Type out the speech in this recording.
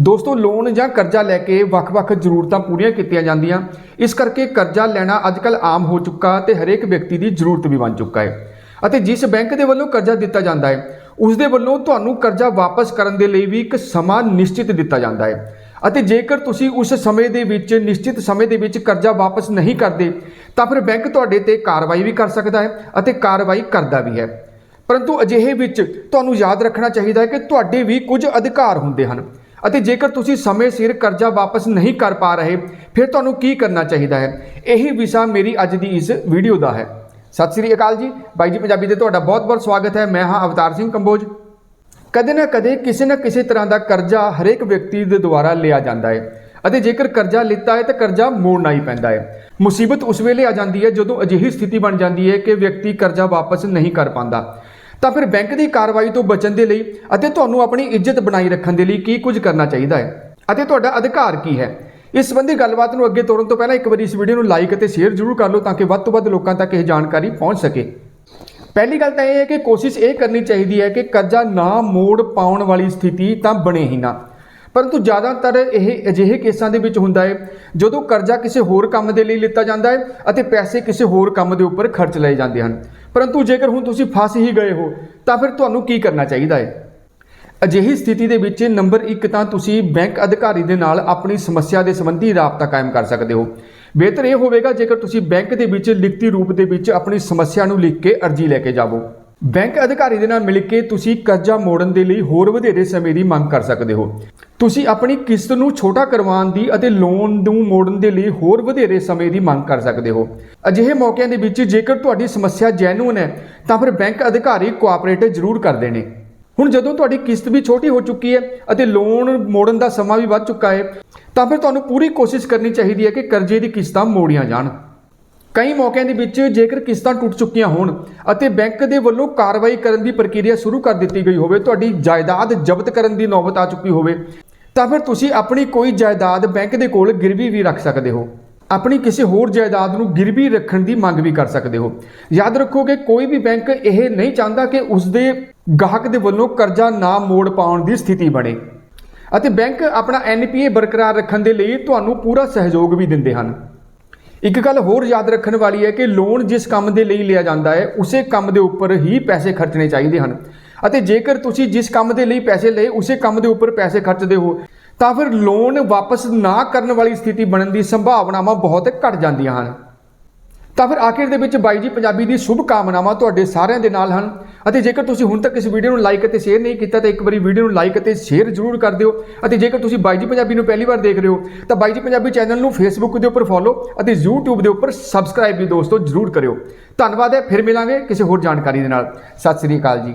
ਦੋਸਤੋ ਲੋਨ ਜਾਂ ਕਰਜ਼ਾ ਲੈ ਕੇ ਵੱਖ-ਵੱਖ ਜ਼ਰੂਰਤਾਂ ਪੂਰੀਆਂ ਕੀਤੀਆਂ ਜਾਂਦੀਆਂ। ਇਸ ਕਰਕੇ ਕਰਜ਼ਾ ਲੈਣਾ ਅੱਜਕੱਲ ਆਮ ਹੋ ਚੁੱਕਾ ਤੇ ਹਰੇਕ ਵਿਅਕਤੀ ਦੀ ਜ਼ਰੂਰਤ ਵੀ ਬਣ ਚੁੱਕਾ ਹੈ। ਅਤੇ ਜਿਸ ਬੈਂਕ ਦੇ ਵੱਲੋਂ ਕਰਜ਼ਾ ਦਿੱਤਾ ਜਾਂਦਾ ਹੈ, ਉਸ ਦੇ ਵੱਲੋਂ ਤੁਹਾਨੂੰ ਕਰਜ਼ਾ ਵਾਪਸ ਕਰਨ ਦੇ ਲਈ ਵੀ ਇੱਕ ਸਮਾਂ ਨਿਸ਼ਚਿਤ ਦਿੱਤਾ ਜਾਂਦਾ ਹੈ। ਅਤੇ ਜੇਕਰ ਤੁਸੀਂ ਉਸ ਸਮੇਂ ਦੇ ਵਿੱਚ, ਨਿਸ਼ਚਿਤ ਸਮੇਂ ਦੇ ਵਿੱਚ ਕਰਜ਼ਾ ਵਾਪਸ ਨਹੀਂ ਕਰਦੇ, ਤਾਂ ਫਿਰ ਬੈਂਕ ਤੁਹਾਡੇ ਤੇ ਕਾਰਵਾਈ ਵੀ ਕਰ ਸਕਦਾ ਹੈ ਅਤੇ ਕਾਰਵਾਈ ਕਰਦਾ ਵੀ ਹੈ। ਪਰੰਤੂ ਅਜਿਹੇ ਵਿੱਚ ਤੁਹਾਨੂੰ ਯਾਦ ਰੱਖਣਾ ਚਾਹੀਦਾ ਹੈ ਕਿ ਤੁਹਾਡੇ ਵੀ ਕੁਝ ਅਧਿਕਾਰ ਹੁੰਦੇ ਹਨ। ਅਤੇ ਜੇਕਰ ਤੁਸੀਂ ਸਮੇਂ ਸਿਰ ਕਰਜ਼ਾ ਵਾਪਸ ਨਹੀਂ ਕਰ ਪਾ ਰਹੇ, ਫਿਰ ਤੁਹਾਨੂੰ ਕੀ ਕਰਨਾ ਚਾਹੀਦਾ ਹੈ? ਇਹੀ ਵਿਸ਼ਾ ਮੇਰੀ ਅੱਜ ਦੀ ਇਸ ਵੀਡੀਓ ਦਾ ਹੈ। ਸਤਿ ਸ੍ਰੀ ਅਕਾਲ ਜੀ। ਬਾਈ ਜੀ, ਪੰਜਾਬੀ ਦੇ ਤੁਹਾਡਾ ਬਹੁਤ-ਬਹੁਤ ਸਵਾਗਤ ਹੈ। ਮੈਂ ਹਾਂ ਅਵਤਾਰ ਸਿੰਘ ਕੰਬੋਜ। ਕਦੇ ਨਾ ਕਦੇ ਕਿਸੇ ਨਾ ਕਿਸੇ ਤਰ੍ਹਾਂ ਦਾ ਕਰਜ਼ਾ ਹਰੇਕ ਵਿਅਕਤੀ ਦੇ ਦੁਆਰਾ ਲਿਆ ਜਾਂਦਾ ਹੈ। ਅਤੇ ਜੇਕਰ ਕਰਜ਼ਾ ਲਿੱਤਾ ਹੈ, ਤਾਂ ਕਰਜ਼ਾ ਮੋੜਨਾ ਹੀ ਪੈਂਦਾ ਹੈ। ਮੁਸੀਬਤ ਉਸ ਵੇਲੇ ਆ ਜਾਂਦੀ ਹੈ ਜਦੋਂ ਅਜਿਹੀ ਸਥਿਤੀ ਬਣ ਜਾਂਦੀ ਹੈ ਕਿ ਵਿਅਕਤੀ ਕਰਜ਼ਾ ਵਾਪਸ ਨਹੀਂ ਕਰ ਪਾਉਂਦਾ। ਤਾਂ ਫਿਰ ਬੈਂਕ ਦੀ ਕਾਰਵਾਈ ਤੋਂ ਬਚਣ ਦੇ ਲਈ ਅਤੇ ਤੁਹਾਨੂੰ ਆਪਣੀ ਇੱਜ਼ਤ ਬਣਾਈ ਰੱਖਣ ਦੇ ਲਈ ਕੀ ਕੁਝ ਕਰਨਾ ਚਾਹੀਦਾ ਹੈ? ਅਤੇ ਤੁਹਾਡਾ ਅਧਿਕਾਰ ਕੀ ਹੈ? ਇਸ ਸੰਬੰਧੀ ਗੱਲਬਾਤ ਨੂੰ ਅੱਗੇ ਤੋਰਨ ਤੋਂ ਪਹਿਲਾਂ ਇੱਕ ਵਾਰੀ ਇਸ ਵੀਡੀਓ ਨੂੰ ਲਾਈਕ ਅਤੇ ਸ਼ੇਅਰ ਜ਼ਰੂਰ ਕਰ ਲਓ ਤਾਂ ਕਿ ਵੱਧ ਤੋਂ ਵੱਧ ਲੋਕਾਂ ਤੱਕ ਇਹ ਜਾਣਕਾਰੀ ਪਹੁੰਚ ਸਕੇ। ਪਹਿਲੀ ਗੱਲ ਤਾਂ ਇਹ ਹੈ ਕਿ ਕੋਸ਼ਿਸ਼ ਇਹ ਕਰਨੀ ਚਾਹੀਦੀ ਹੈ ਕਿ ਕਰਜ਼ਾ ਨਾ ਮੋੜ ਪਾਉਣ ਵਾਲੀ ਸਥਿਤੀ ਤਾਂ ਬਣੇ ਹੀ ਨਾ। ਪਰੰਤੂ ਜ਼ਿਆਦਾਤਰ ਇਹ ਅਜਿਹੇ ਕੇਸਾਂ ਦੇ ਵਿੱਚ ਹੁੰਦਾ ਹੈ ਜਦੋਂ ਕਰਜ਼ਾ ਕਿਸੇ ਹੋਰ ਕੰਮ ਦੇ ਲਈ ਲਿੱਤਾ ਜਾਂਦਾ ਹੈ ਅਤੇ ਪੈਸੇ ਕਿਸੇ ਹੋਰ ਕੰਮ ਦੇ ਉੱਪਰ ਖਰਚ ਲਏ ਜਾਂਦੇ ਹਨ। ਪਰੰਤੂ ਜੇਕਰ ਹੁਣ ਤੁਸੀਂ ਫਸ ਹੀ ਗਏ ਹੋ, ਤਾਂ ਫਿਰ ਤੁਹਾਨੂੰ ਕੀ ਕਰਨਾ ਚਾਹੀਦਾ ਹੈ? ਅਜਿਹੀ ਸਥਿਤੀ ਦੇ ਵਿੱਚ ਨੰਬਰ 1 ਤਾਂ ਤੁਸੀਂ ਬੈਂਕ ਅਧਿਕਾਰੀ ਦੇ ਨਾਲ ਆਪਣੀ ਸਮੱਸਿਆ ਦੇ ਸੰਬੰਧੀ ਰਾਬਤਾ ਕਾਇਮ ਕਰ ਸਕਦੇ ਹੋ। ਬਿਹਤਰ ਇਹ ਹੋਵੇਗਾ ਜੇਕਰ ਤੁਸੀਂ ਬੈਂਕ ਦੇ ਵਿੱਚ ਲਿਖਤੀ ਰੂਪ ਦੇ ਵਿੱਚ ਆਪਣੀ ਸਮੱਸਿਆ ਨੂੰ ਲਿਖ ਕੇ ਅਰਜ਼ੀ ਲੈ ਕੇ ਜਾਵੋ। ਬੈਂਕ ਅਧਿਕਾਰੀ ਦੇ ਨਾਲ ਮਿਲ ਕੇ ਤੁਸੀਂ ਕਰਜ਼ਾ ਮੋੜਨ ਦੇ ਲਈ ਹੋਰ ਵਧੇਰੇ ਸਮੇਂ ਦੀ ਮੰਗ ਕਰ ਸਕਦੇ ਹੋ। ਤੁਸੀਂ ਆਪਣੀ ਕਿਸ਼ਤ ਨੂੰ ਛੋਟਾ ਕਰਵਾਉਣ ਦੀ ਅਤੇ ਲੋਨ ਨੂੰ ਮੋੜਨ ਦੇ ਲਈ ਹੋਰ ਵਧੇਰੇ ਸਮੇਂ ਦੀ ਮੰਗ ਕਰ ਸਕਦੇ ਹੋ। ਅਜਿਹੇ ਮੌਕਿਆਂ ਦੇ ਵਿੱਚ ਜੇਕਰ ਤੁਹਾਡੀ ਸਮੱਸਿਆ ਜੈਨੂਨ ਹੈ, ਤਾਂ ਫਿਰ ਬੈਂਕ ਅਧਿਕਾਰੀ ਕੋਆਪਰੇਟ ਜ਼ਰੂਰ ਕਰਦੇ ਨੇ। ਹੁਣ ਜਦੋਂ ਤੁਹਾਡੀ ਕਿਸ਼ਤ ਵੀ ਛੋਟੀ ਹੋ ਚੁੱਕੀ ਹੈ ਅਤੇ ਲੋਨ ਮੋੜਨ ਦਾ ਸਮਾਂ ਵੀ ਵੱਧ ਚੁੱਕਾ ਹੈ, ਤਾਂ ਫਿਰ ਤੁਹਾਨੂੰ ਪੂਰੀ ਕੋਸ਼ਿਸ਼ ਕਰਨੀ ਚਾਹੀਦੀ ਹੈ ਕਿ ਕਰਜ਼ੇ ਦੀ ਕਿਸ਼ਤਾਂ ਮੋੜੀਆਂ ਜਾਣ। ਕਈ ਮੌਕਿਆਂ ਦੇ ਵਿੱਚ ਜੇਕਰ ਕਿਸ਼ਤਾਂ ਟੁੱਟ ਚੁੱਕੀਆਂ ਹੋਣ ਅਤੇ ਬੈਂਕ ਦੇ ਵੱਲੋਂ ਕਾਰਵਾਈ ਕਰਨ ਦੀ ਪ੍ਰਕਿਰਿਆ ਸ਼ੁਰੂ ਕਰ ਦਿੱਤੀ ਗਈ ਹੋਵੇ, ਤੁਹਾਡੀ ਜਾਇਦਾਦ ਜ਼ਬਤ ਕਰਨ ਦੀ ਨੌਬਤ ਆ ਚੁੱਕੀ ਹੋਵੇ, ਤਾਂ ਫਿਰ ਤੁਸੀਂ ਆਪਣੀ ਕੋਈ ਜਾਇਦਾਦ ਬੈਂਕ ਦੇ ਕੋਲ ਗਿਰਵੀ ਵੀ ਰੱਖ ਸਕਦੇ ਹੋ। ਆਪਣੀ ਕਿਸੇ ਹੋਰ ਜਾਇਦਾਦ ਨੂੰ ਗਿਰਵੀ ਰੱਖਣ ਦੀ ਮੰਗ ਵੀ ਕਰ ਸਕਦੇ ਹੋ। ਯਾਦ ਰੱਖੋ ਕਿ ਕੋਈ ਵੀ ਬੈਂਕ ਇਹ ਨਹੀਂ ਚਾਹੁੰਦਾ ਕਿ ਉਸ ਦੇ ਗਾਹਕ ਦੇ ਵੱਲੋਂ ਕਰਜ਼ਾ ਨਾ ਮੋੜ ਪਾਉਣ ਦੀ ਸਥਿਤੀ ਬਣੇ। ਅਤੇ ਬੈਂਕ ਆਪਣਾ ਐਨਪੀਏ ਬਰਕਰਾਰ ਰੱਖਣ ਦੇ ਲਈ ਤੁਹਾਨੂੰ ਪੂਰਾ ਸਹਿਯੋਗ ਵੀ ਦਿੰਦੇ ਹਨ। ਇੱਕ ਗੱਲ ਹੋਰ ਯਾਦ ਰੱਖਣ ਵਾਲੀ ਹੈ ਕਿ ਲੋਨ ਜਿਸ ਕੰਮ ਦੇ ਲਈ ਲਿਆ ਜਾਂਦਾ ਹੈ, ਉਸੇ ਕੰਮ ਦੇ ਉੱਪਰ ਹੀ ਪੈਸੇ ਖਰਚਣੇ ਚਾਹੀਦੇ ਹਨ। ਅਤੇ ਜੇਕਰ ਤੁਸੀਂ ਜਿਸ ਕੰਮ ਦੇ ਲਈ ਪੈਸੇ ਲਏ, ਉਸੇ ਕੰਮ ਦੇ ਉੱਪਰ ਪੈਸੇ ਖਰਚਦੇ ਹੋ, ਤਾਂ ਫਿਰ ਲੋਨ ਵਾਪਸ ਨਾ ਕਰਨ ਵਾਲੀ ਸਥਿਤੀ ਬਣਨ ਦੀ ਸੰਭਾਵਨਾਵਾਂ ਬਹੁਤ ਘਟ ਜਾਂਦੀਆਂ ਹਨ। ਤਾਂ ਫਿਰ ਆਖਿਰ ਦੇ ਵਿੱਚ ਬਾਈ ਜੀ ਪੰਜਾਬੀ ਦੀ ਸ਼ੁਭ ਕਾਮਨਾਵਾਂ ਤੁਹਾਡੇ ਸਾਰਿਆਂ ਦੇ ਨਾਲ ਹਨ। ਅਤੇ ਜੇਕਰ ਤੁਸੀਂ ਹੁਣ ਤੱਕ ਇਸ ਵੀਡੀਓ ਨੂੰ ਲਾਈਕ ਅਤੇ ਸ਼ੇਅਰ ਨਹੀਂ ਕੀਤਾ ਤਾਂ ਇੱਕ ਵਾਰੀ ਵੀਡੀਓ ਨੂੰ ਲਾਈਕ ਅਤੇ ਸ਼ੇਅਰ ਜ਼ਰੂਰ ਕਰ ਦਿਓ। ਅਤੇ ਜੇਕਰ ਤੁਸੀਂ ਬਾਈ ਜੀ ਪੰਜਾਬੀ ਨੂੰ ਪਹਿਲੀ ਵਾਰ ਦੇਖ ਰਹੇ ਹੋ, ਤਾਂ ਬਾਈ ਜੀ ਪੰਜਾਬੀ ਚੈਨਲ ਨੂੰ ਫੇਸਬੁੱਕ ਦੇ ਉੱਪਰ ਫੋਲੋ ਅਤੇ YouTube ਦੇ ਉੱਪਰ ਸਬਸਕ੍ਰਾਈਬ ਵੀ ਦੋਸਤੋ ਜ਼ਰੂਰ ਕਰਿਓ। ਧੰਨਵਾਦ ਹੈ, ਫਿਰ ਮਿਲਾਂਗੇ ਕਿਸੇ ਹੋਰ ਜਾਣਕਾਰੀ ਦੇ ਨਾਲ। ਸਤਿ ਸ੍ਰੀ ਅਕਾਲ ਜੀ।